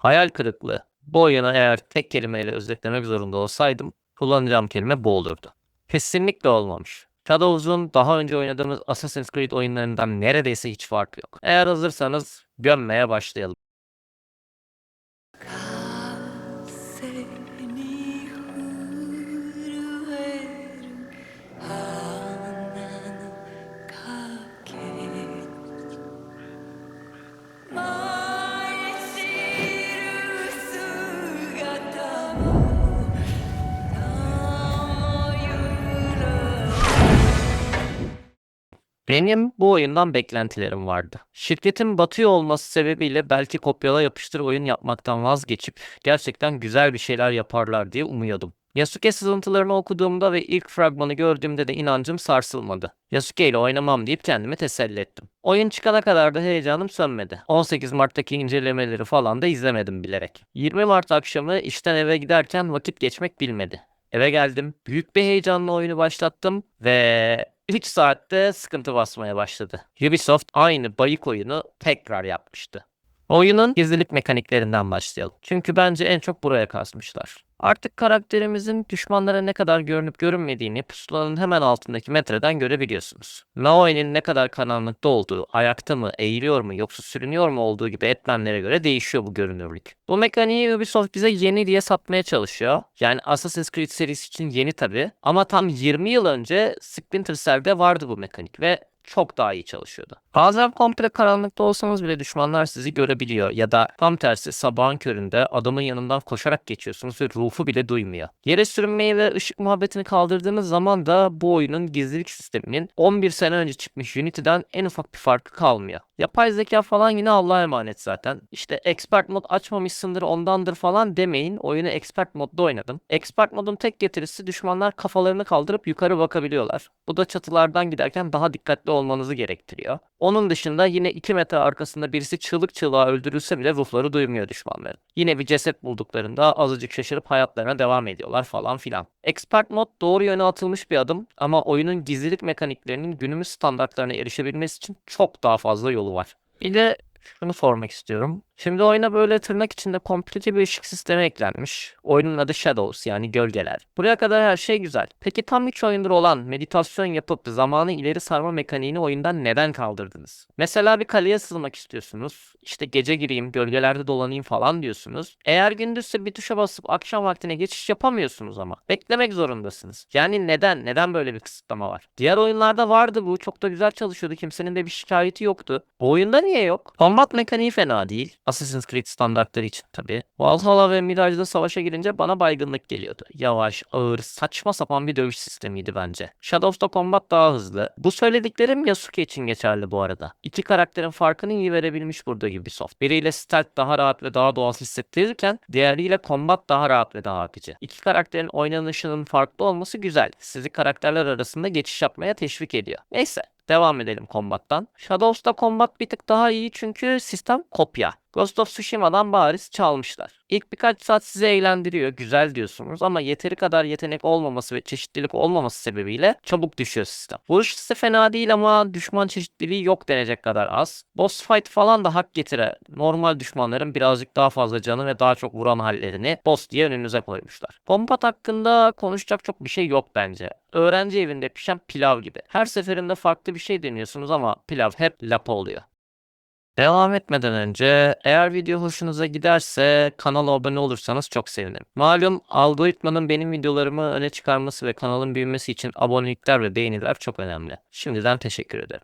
Hayal kırıklığı. Bu oyunu eğer tek kelimeyle özetlemek zorunda olsaydım kullanacağım kelime bu olurdu. Kesinlikle olmamış. Shadows'un daha önce oynadığımız Assassin's Creed oyunlarından neredeyse hiç farkı yok. Eğer hazırsanız gömmeye başlayalım. Benim bu oyundan beklentilerim vardı. Şirketin batıyor olması sebebiyle belki kopyala yapıştır oyun yapmaktan vazgeçip gerçekten güzel bir şeyler yaparlar diye umuyordum. Yasuke sızıntılarını okuduğumda ve ilk fragmanı gördüğümde de inancım sarsılmadı. Yasuke ile oynamam deyip kendimi teselli ettim. Oyun çıkana kadar da heyecanım sönmedi. 18 Mart'taki incelemeleri falan da izlemedim bilerek. 20 Mart akşamı işten eve giderken vakit geçmek bilmedi. Eve geldim, büyük bir heyecanla oyunu başlattım ve 3 saatte sıkıntı basmaya başladı. Ubisoft aynı bayık oyunu tekrar yapmıştı. Oyunun gizlilik mekaniklerinden başlayalım. Çünkü bence en çok buraya kasmışlar. Artık karakterimizin düşmanlara ne kadar görünüp görünmediğini pusulanın hemen altındaki metreden görebiliyorsunuz. Naoi'nin ne kadar karanlıkta olduğu, ayakta mı, eğiliyor mu yoksa sürünüyor mu olduğu gibi etmenlere göre değişiyor bu görünürlük. Bu mekaniği Ubisoft bize yeni diye satmaya çalışıyor. Yani Assassin's Creed serisi için yeni tabi ama tam 20 yıl önce Splinter Cell'de vardı bu mekanik ve çok daha iyi çalışıyordu. Bazen komple karanlıkta olsanız bile düşmanlar sizi görebiliyor ya da tam tersi sabahın köründe adamın yanından koşarak geçiyorsunuz ve ruhu bile duymuyor. Yere sürünmeyi ve ışık muhabbetini kaldırdığınız zaman da bu oyunun gizlilik sisteminin 11 sene önce çıkmış Unity'den en ufak bir farkı kalmıyor. Yapay zeka falan yine Allah'a emanet zaten. İşte expert mod açmamışsındır ondandır falan demeyin. Oyunu expert modda oynadım. Expert modun tek getirisi düşmanlar kafalarını kaldırıp yukarı bakabiliyorlar. Bu da çatılardan giderken daha dikkatli olmanızı gerektiriyor. Onun dışında yine 2 metre arkasında birisi çığlık çığlığa öldürülse bile ruhları duymuyor düşmanların. Yine bir ceset bulduklarında azıcık şaşırıp hayatlarına devam ediyorlar falan filan. Expert mod doğru yöne atılmış bir adım ama oyunun gizlilik mekaniklerinin günümüz standartlarına erişebilmesi için çok daha fazla yolu var. Bir de şunu sormak istiyorum. Şimdi oyuna böyle tırnak içinde komplike bir ışık sistemi eklenmiş. Oyunun adı Shadows yani gölgeler. Buraya kadar her şey güzel. Peki tam 3 oyundur olan meditasyon yapıp zamanı ileri sarma mekaniğini oyundan neden kaldırdınız? Mesela bir kaleye sızmak istiyorsunuz. İşte gece gireyim, gölgelerde dolanayım falan diyorsunuz. Eğer gündüzse bir tuşa basıp akşam vaktine geçiş yapamıyorsunuz ama. Beklemek zorundasınız. Yani neden? Neden böyle bir kısıtlama var? Diğer oyunlarda vardı bu. Çok da güzel çalışıyordu. Kimsenin de bir şikayeti yoktu. Bu oyunda niye yok? Combat mekaniği fena değil. Assassin's Creed standartları için tabii. Valhalla ve Mirage'da savaşa girince bana baygınlık geliyordu. Yavaş, ağır, saçma sapan bir dövüş sistemiydi bence. Shadows'ta combat daha hızlı. Bu söylediklerim Yasuke için geçerli bu arada. İki karakterin farkını iyi verebilmiş burada Ubisoft. Biriyle stealth daha rahat ve daha doğal hissettirirken diğeriyle combat daha rahat ve daha akıcı. İki karakterin oynanışının farklı olması güzel. Sizi karakterler arasında geçiş yapmaya teşvik ediyor. Neyse. Devam edelim kombattan. Shadows'ta kombat bir tık daha iyi çünkü sistem kopya. Ghost of Tsushima'dan bariz çalmışlar. İlk birkaç saat sizi eğlendiriyor, güzel diyorsunuz ama yeteri kadar yetenek olmaması ve çeşitlilik olmaması sebebiyle çabuk düşüyor sistem. Vuruş hissi fena değil ama düşman çeşitliliği yok denecek kadar az. Boss fight falan da hak getire. Normal düşmanların birazcık daha fazla canı ve daha çok vuran hallerini boss diye önünüze koymuşlar. Kombat hakkında konuşacak çok bir şey yok bence. Öğrenci evinde pişen pilav gibi. Her seferinde farklı bir şey deniyorsunuz ama pilav hep lapa oluyor. Devam etmeden önce eğer video hoşunuza giderse kanala abone olursanız çok sevinirim. Malum algoritmanın benim videolarımı öne çıkarması ve kanalın büyümesi için abonelikler ve beğeniler çok önemli. Şimdiden teşekkür ederim.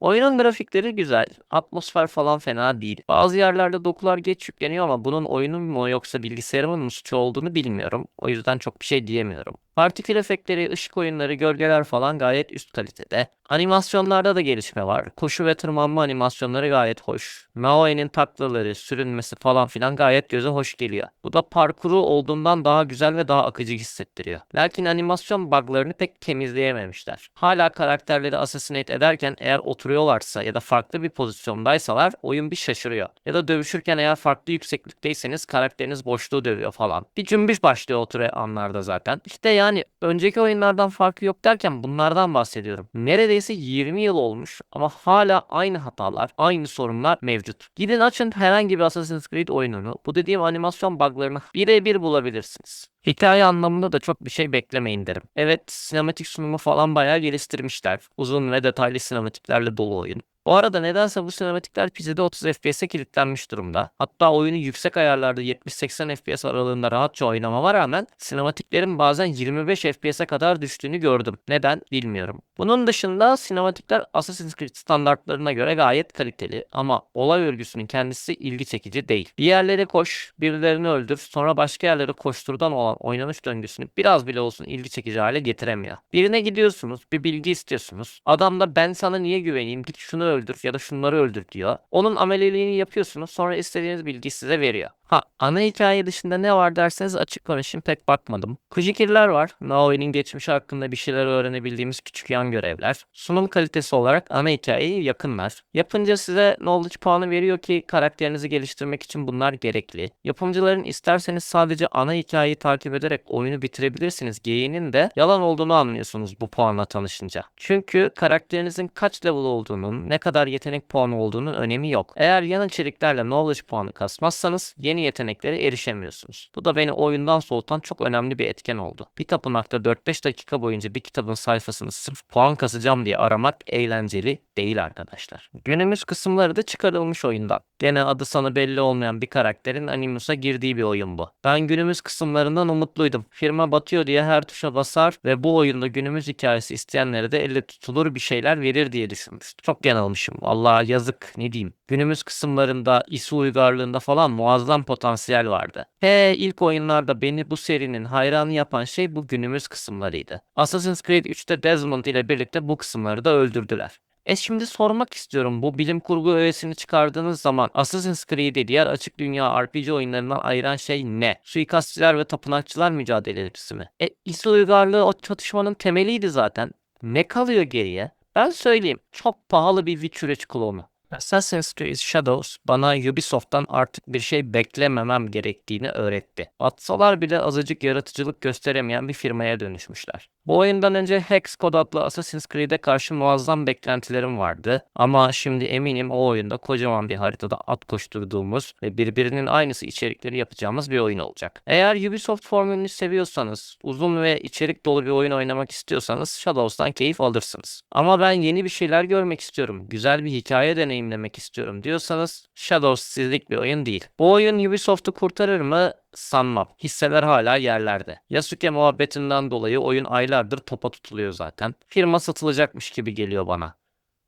Oyunun grafikleri güzel. Atmosfer falan fena değil. Bazı yerlerde dokular geç yükleniyor ama bunun oyunun mu yoksa bilgisayarımın mı suçu olduğunu bilmiyorum. O yüzden çok bir şey diyemiyorum. Partikül efektleri, ışık oyunları, gölgeler falan gayet üst kalitede. Animasyonlarda da gelişme var. Koşu ve tırmanma animasyonları gayet hoş. Maoi'nin taklaları, sürünmesi falan filan gayet göze hoş geliyor. Bu da parkuru olduğundan daha güzel ve daha akıcı hissettiriyor. Lakin animasyon buglarını pek temizleyememişler. Hala karakterleri assassinate ederken eğer oturuyorlarsa ya da farklı bir pozisyondaysalar oyun bir şaşırıyor. Ya da dövüşürken eğer farklı yükseklikteyseniz karakteriniz boşluğu dövüyor falan. Bir cümbüş başlıyor oturuyor anlarda zaten. İşte yani önceki oyunlardan farkı yok derken bunlardan bahsediyorum. Neredeyse neredeyse 20 yıl olmuş ama hala aynı hatalar, aynı sorunlar mevcut. Gidin açın herhangi bir Assassin's Creed oyununu. Bu dediğim animasyon buglarını birebir bulabilirsiniz. Hikaye anlamında da çok bir şey beklemeyin derim. Evet, sinematik sunumu falan bayağı geliştirmişler. Uzun ve detaylı sinematiklerle dolu oyun. Bu arada nedense bu sinematikler PC'de 30 FPS'e kilitlenmiş durumda. Hatta oyunu yüksek ayarlarda 70-80 FPS aralığında rahatça oynamama rağmen sinematiklerin bazen 25 FPS'e kadar düştüğünü gördüm. Neden bilmiyorum. Bunun dışında sinematikler Assassin's Creed standartlarına göre gayet kaliteli ama olay örgüsünün kendisi ilgi çekici değil. Bir yerlere koş, birilerini öldür, sonra başka yerlere koşturdan olan oynanış döngüsünü biraz bile olsun ilgi çekici hale getiremiyor. Birine gidiyorsunuz, bir bilgi istiyorsunuz. Adam da ben sana niye güveneyim, git şunu öldür ya da şunları öldür diyor. Onun ameliliğini yapıyorsunuz, sonra istediğiniz bilgiyi size veriyor. Ha, ana hikaye dışında ne var derseniz açık konuşayım pek bakmadım. Kujikirler var. Naoi'nin geçmişi hakkında bir şeyler öğrenebildiğimiz küçük yan görevler. Sunum kalitesi olarak ana hikayeye yakınlar. Yapınca size knowledge puanı veriyor ki karakterinizi geliştirmek için bunlar gerekli. Yapımcıların isterseniz sadece ana hikayeyi takip ederek oyunu bitirebilirsiniz geyiğinin de yalan olduğunu anlıyorsunuz bu puanla tanışınca. Çünkü karakterinizin kaç level olduğunun, ne kadar yetenek puanı olduğunun önemi yok. Eğer yan içeriklerle knowledge puanı kasmazsanız yeni yeteneklere erişemiyorsunuz. Bu da beni oyundan soğutan çok önemli bir etken oldu. Bir tapınakta 4-5 dakika boyunca bir kitabın sayfasını sırf puan kasacağım diye aramak eğlenceli değil arkadaşlar. Günümüz kısımları da çıkarılmış oyundan. Gene adı sana belli olmayan bir karakterin Animus'a girdiği bir oyun bu. Ben günümüz kısımlarından umutluydum. Firma batıyor diye her tuşa basar ve bu oyunda günümüz hikayesi isteyenlere de elle tutulur bir şeyler verir diye düşünmüştüm. Çok yanılmışım. Vallahi yazık ne diyeyim. Günümüz kısımlarında, ISO uygarlığında falan muazzam potansiyel vardı. He ilk oyunlarda beni bu serinin hayranı yapan şey bu günümüz kısımlarıydı. Assassin's Creed 3'te Desmond ile birlikte bu kısımları da öldürdüler. E şimdi sormak istiyorum bu bilim kurgu öğesini çıkardığınız zaman Assassin's Creed'i diğer açık dünya RPG oyunlarından ayıran şey ne? Suikastçılar ve tapınakçılar mücadelesi mi? E İsrail uygarlığı o çatışmanın temeliydi zaten. Ne kalıyor geriye? Ben söyleyeyim çok pahalı bir Witcher 3 klonu. Assassin's Creed Shadows bana Ubisoft'tan artık bir şey beklememem gerektiğini öğretti. Atsalar bile azıcık yaratıcılık gösteremeyen bir firmaya dönüşmüşler. Bu oyundan önce Hex kod adlı Assassin's Creed'e karşı muazzam beklentilerim vardı. Ama şimdi eminim o oyunda kocaman bir haritada at koşturduğumuz ve birbirinin aynısı içerikleri yapacağımız bir oyun olacak. Eğer Ubisoft formülünü seviyorsanız, uzun ve içerik dolu bir oyun oynamak istiyorsanız Shadows'tan keyif alırsınız. Ama ben yeni bir şeyler görmek istiyorum, güzel bir hikaye deneyimlemek istiyorum diyorsanız Shadows sizlik bir oyun değil. Bu oyun Ubisoft'u kurtarır mı? Sanmam. Hisseler hala yerlerde. Yasuke muhabbetinden dolayı oyun aylardır topa tutuluyor zaten. Firma satılacakmış gibi geliyor bana.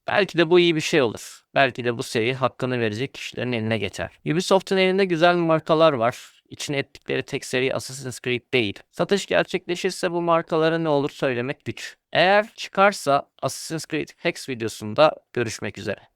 Belki de bu iyi bir şey olur. Belki de bu seri hakkını verecek kişilerin eline geçer. Ubisoft'un elinde güzel markalar var. İçine ettikleri tek seri Assassin's Creed değil. Satış gerçekleşirse bu markalara ne olur söylemek güç. Eğer çıkarsa Assassin's Creed Hex videosunda görüşmek üzere.